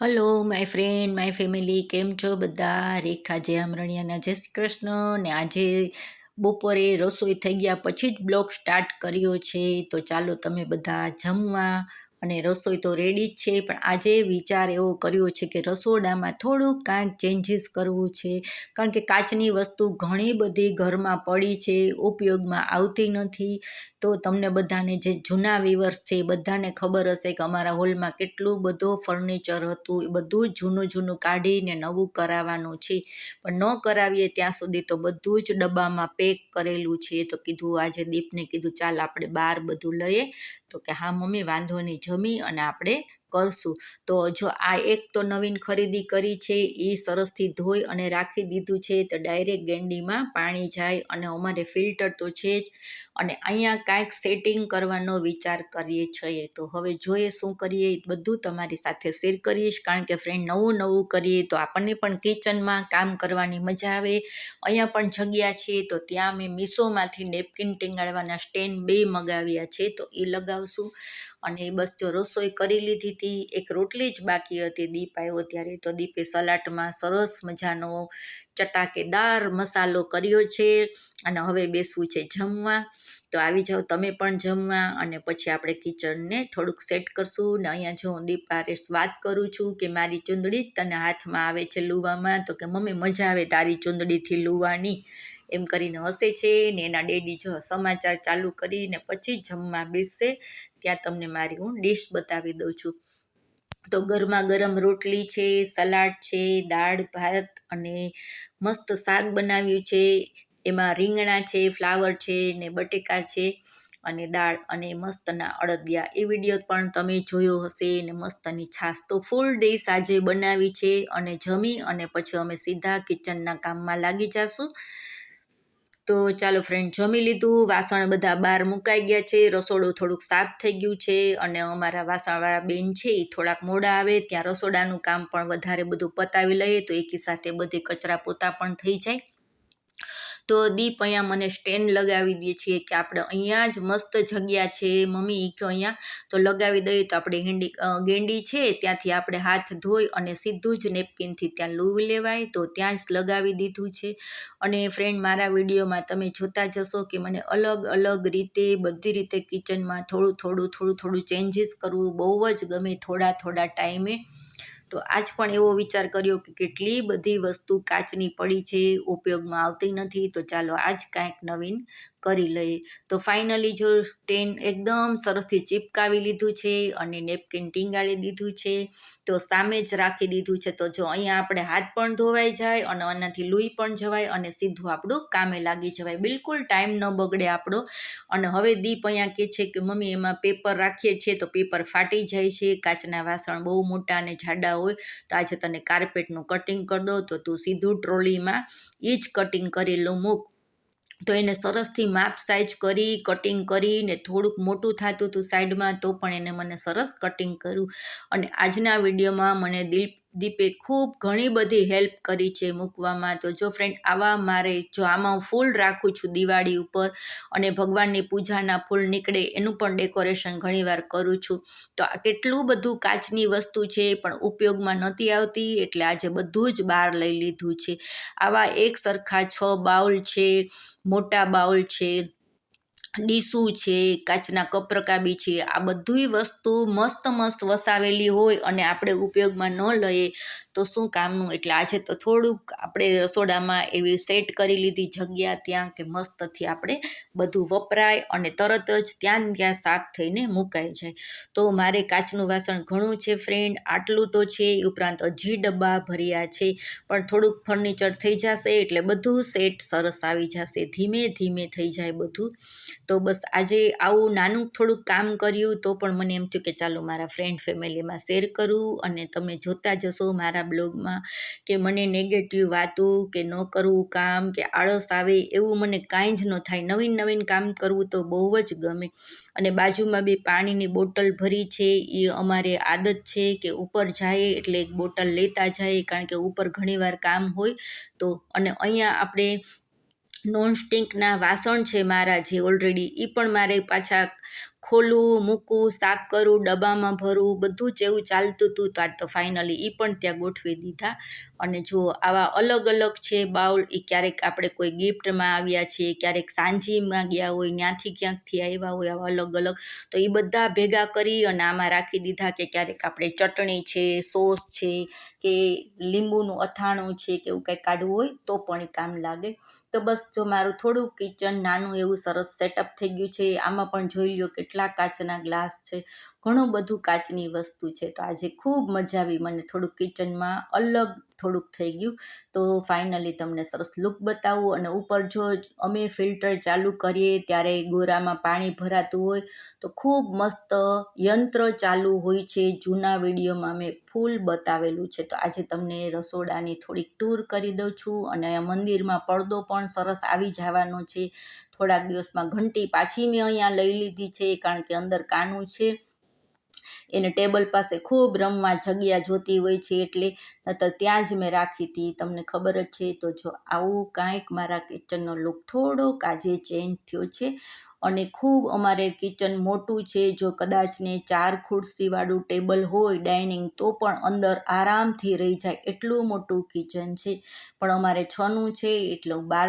Hello my friend my family કેમ છો બધા? રેખા, જય અમરણિયાના જય શ્રી કૃષ્ણ. ને આજે બપોરે રસોઈ થઈ ગયા પછી જ બ્લોગ સ્ટાર્ટ કર્યો છે. તો ચાલો તમે બધા જમવા અને રસોઈ તો રેડી જ છે, પણ આજે વિચાર એવો કર્યો છે કે રસોડામાં થોડુંક કાંઈક ચેન્જીસ કરવું છે. કારણ કે કાચની વસ્તુ ઘણી બધી ઘરમાં પડી છે, ઉપયોગમાં આવતી નથી. તો તમને બધાને જે જૂના વિવર્સ છે એ બધાને ખબર હશે કે અમારા હોલમાં કેટલું બધું ફર્નિચર હતું. એ બધું જૂનું જૂનું કાઢીને નવું કરાવવાનું છે. પણ ન કરાવીએ ત્યાં સુધી તો બધું જ ડબ્બામાં પેક કરેલું છે. તો કીધું આજે દીપને કીધું ચાલ આપણે બહાર બધું લઈએ. તો કે હા, મમ્મી, વાંધો નહીં. જમી અને આપણે કરશું. તો જો આ એક તો નવીન ખરીદી કરી છે, એ સરસથી ધોઈ અને રાખી દીધું છે, તો ડાયરેક્ટ ગેંડીમાં પાણી જાય અને અમારે ફિલ્ટર તો છે જ. અને અહીંયા કાંઈક સેટિંગ કરવાનો વિચાર કરીએ છીએ. તો હવે જોઈએ શું કરીએ બધું તમારી સાથે શેર કરીશ. કારણ કે ફ્રેન્ડ નવું નવું કરીએ તો આપણને પણ કિચનમાં કામ કરવાની મજા આવે. અહીંયા પણ જગ્યા છે, તો ત્યાં મેં મીશોમાંથી નેપકિન ટીંગાડવાના સ્ટેન્ડ બે મગાવ્યા છે, તો એ લગાવશું. અને બસ જો રસોઈ કરી લીધી હતી, એક રોટલી જ બાકી હતી, દીપ આવ્યો ત્યારે તો દીપે સલાડમાં સરસ મજાનો ચટાકેદાર મસાલો કર્યો છે અને હવે બેસવું છે જમવા. તો આવી જાઓ તમે પણ જમવા અને પછી આપણે કિચનને થોડુંક સેટ કરશું ને અહીંયા જો હું દીપારેશ વાત કરું છું કે મારી ચૂંદડી તને હાથમાં આવે છે લુવામાં, તો કે મમ્મી મજા આવે તારી ચૂંદડીથી લુવાની. એમ કરીને હસે છે ને એના ડેડી જો સમાચાર ચાલુ કરીને પછી જમવા બેસશે ત્યાં તમને મારી હું ડીશ બતાવી દઉં છું. તો ગરમા ગરમ રોટલી છે, સલાડ છે, દાળ, ભાત અને મસ્ત શાક બનાવ્યું છે. એમાં રીંગણા છે, ફ્લાવર છે ને બટેકા છે અને દાળ અને મસ્તના અડદિયા એ વીડિયો પણ તમે જોયો હશે ને મસ્તની છાશ. તો ફૂલ ડીશ આજે બનાવી છે અને જમી અને પછી અમે સીધા કિચનના કામમાં લાગી જશું. તો ચાલો ફ્રેન્ડ જમી લીધું. વાસણ બધા બહાર મુકાઈ ગયા છે. રસોડું થોડુંક સાફ થઈ ગયું છે અને અમારા વાસણવાળા બેન છે એ થોડાક મોડા આવે. ત્યાં રસોડાનું કામ પણ વધારે બધું પતાવી લઈએ તો એકી સાથે બધી કચરા પોતા પણ થઈ જાય. તો દીપ અહીંયા મને સ્ટેન્ડ લગાવી દે છીએ કે આપણે અહીંયા જ મસ્ત જગ્યા છે. મમ્મી કે અહીંયા. તો લગાવી દઈએ તો આપણે હેન્ડી ગેંડી છે. ત્યાંથી આપણે હાથ ધોઈ અને સીધું જ નેપકિનથી ત્યાં લૂવી લેવાય. તો ત્યાં જ લગાવી દીધું છે. અને ફ્રેન્ડ, મારા વિડીયોમાં તમે જોતા જશો કે મને અલગ અલગ રીતે, બધી રીતે કિચનમાં થોડું થોડું થોડું થોડું ચેન્જીસ કરવું બહુ જ ગમે થોડા થોડા ટાઈમે. તો આજ પણ એવો વિચાર કર્યો કે કેટલી બધી વસ્તુ કાચની પડી છે, ઉપયોગમાં આવતી નથી, તો ચાલો આજ કાંઈક નવીન કરી લઈએ. તો ફાઇનલી જો સ્ટેન એકદમ સરસથી ચીપકાવી લીધું છે અને નેપકિન ટીંગાળી દીધું છે, તો સામે જ રાખી દીધું છે. તો જો અહીંયા આપણે હાથ પણ ધોવાઈ જાય અને આનાથી લૂઈ પણ જવાય અને સીધું આપણું કામે લાગી જવાય. બિલકુલ ટાઈમ ન બગડે આપણો. અને હવે દીપ અહીંયા કહે છે કે મમ્મી, એમાં પેપર રાખીએ છીએ તો પેપર ફાટી જાય છે, કાચના વાસણ બહુ મોટા અને જાડા હોય તો આજે તને કાર્પેટનું કટિંગ કરી દો તો તું સીધું ટ્રોલીમાં એ જ કટિંગ કરેલું મૂક. તો એને સરસથી માપ સાઇઝ કરી કટિંગ કરીને થોડુંક મોટું થતું હતું સાઈડમાં તો પણ એને મને સરસ કટિંગ કર્યું. અને આજના વિડીયોમાં મને દિલ દીપે ખૂબ ઘણી બધી હેલ્પ કરી છે મૂકવામાં. તો જો ફ્રેન્ડ આવા મારે જો આમાં હું ફૂલ રાખું છું દિવાળી ઉપર અને ભગવાનની પૂજાના ફૂલ નીકળે એનું પણ ડેકોરેશન ઘણીવાર કરું છું. તો આ કેટલું બધું કાચની વસ્તુ છે પણ ઉપયોગમાં નહોતી આવતી એટલે આજે બધું જ બહાર લઈ લીધું છે. આવા એક સરખા છ બાઉલ છે, મોટા બાઉલ છે ડીસું છે, કાચના કપ રકાબી છે, આ બધી વસ્તુ મસ્ત મસ્ત વસાવેલી હોય અને આપણે ઉપયોગમાં ન લઈએ તો શું કામનું? એટલે આજે તો થોડુંક આપણે રસોડામાં એવી સેટ કરી લીધી જગ્યા ત્યાં કે મસ્તથી આપણે બધું વપરાય અને તરત જ ત્યાં ત્યાં સાફ થઈને મુકાઈ જાય. તો મારે કાચનું વાસણ ઘણું છે ફ્રેન્ડ આટલું તો છે ઉપરાંત હજી ડબ્બા ભર્યા છે, પણ થોડુંક ફર્નિચર થઈ જશે એટલે બધું સેટ સરસ આવી જશે, ધીમે ધીમે થઈ જાય બધું. તો બસ આજે આવું નાનું થોડુંક કામ કર્યું તો પણ મને એમ થયું કે ચાલો મારા ફ્રેન્ડ ફેમિલીમાં શેર કરું અને તમે જોતા જશો મારા બ્લોગમાં કે મને નેગેટિવ વાતો કે ન કરવું કામ કે આળસ આવે એવું મને કાંઈ જ ન થાય. નવીન નવીન કામ કરવું તો બહુ જ ગમે. અને બાજુમાં બી પાણીની બોટલ ભરી છે એ અમારે આદત છે કે ઉપર જાય એટલે એક બોટલ લેતા જાય, કારણ કે ઉપર ઘણીવાર કામ હોય તો. અને અહીંયા આપણે નોનસ્ટિકના વાસણ છે મારા જે ઓલરેડી એ પણ મારે પાછા ખોલું, મૂકું શાક કરું, ડબ્બામાં ભરું, બધું જ એવું ચાલતું હતું તો આજ તો ફાઇનલી એ પણ ત્યાં ગોઠવી દીધા. અને જો આવા અલગ અલગ છે બાઉલ એ ક્યારેક આપણે કોઈ ગિફ્ટમાં આવ્યા છીએ, ક્યારેક સાંજીમાં ગયા હોય ત્યાંથી ક્યાંકથી આવ્યા હોય, આવા અલગ અલગ. તો એ બધા ભેગા કરી અને આમાં રાખી દીધા કે ક્યારેક આપણે ચટણી છે, સોસ છે, કે લીંબુનું અથાણું છે કે એવું કંઈ કાઢવું હોય તો પણ એ કામ લાગે. તો બસ જો મારું થોડું કિચન નાનું એવું સરસ સેટઅપ થઈ ગયું છે, આમાં પણ જોઈ લ્યો કેટલા કાચના ગ્લાસ છે ઘણું બધું કાચની વસ્તુ છે. તો આજે ખૂબ મજા આવી. મને થોડુંક કિચનમાં અલગ થોડુંક થઈ ગયું. તો ફાઇનલી તમને સરસ લુક બતાવું અને ઉપર જો અમે ફિલ્ટર ચાલુ કરીએ ત્યારે ગોરામાં પાણી ભરાતું હોય તો ખૂબ મસ્ત યંત્ર ચાલુ હોય છે. જૂના વિડીયોમાં મેં ફૂલ બતાવેલું છે. તો આજે તમને રસોડાની થોડીક ટૂર કરી દઉં છું અને મંદિરમાં પડદો પણ સરસ આવી જવાનો છે. થોડાક દિવસમાં ઘંટી પાછી મેં અહીંયા લઈ લીધી છે કારણ કે અંદર કાનું છે. એને ટેબલ પાસે ખૂબ રમવા જગ્યા જોતી હોય છે એટલે નતર ત્યાં જ મેં રાખી હતી. તમને ખબર જ છે તો જો આવું કાંઈક મારા કિચનનો લુક થોડોક આજે ચેન્જ થયો છે અને ખૂબ અમારે કિચન મોટું છે. જો કદાચ ને ચાર ખુરશીવાળું ટેબલ હોય ડાઇનિંગ તો પણ અંદર આરામથી રહી જાય એટલું મોટું કિચન છે. પણ અમારે છનું છે એટલે હું બહાર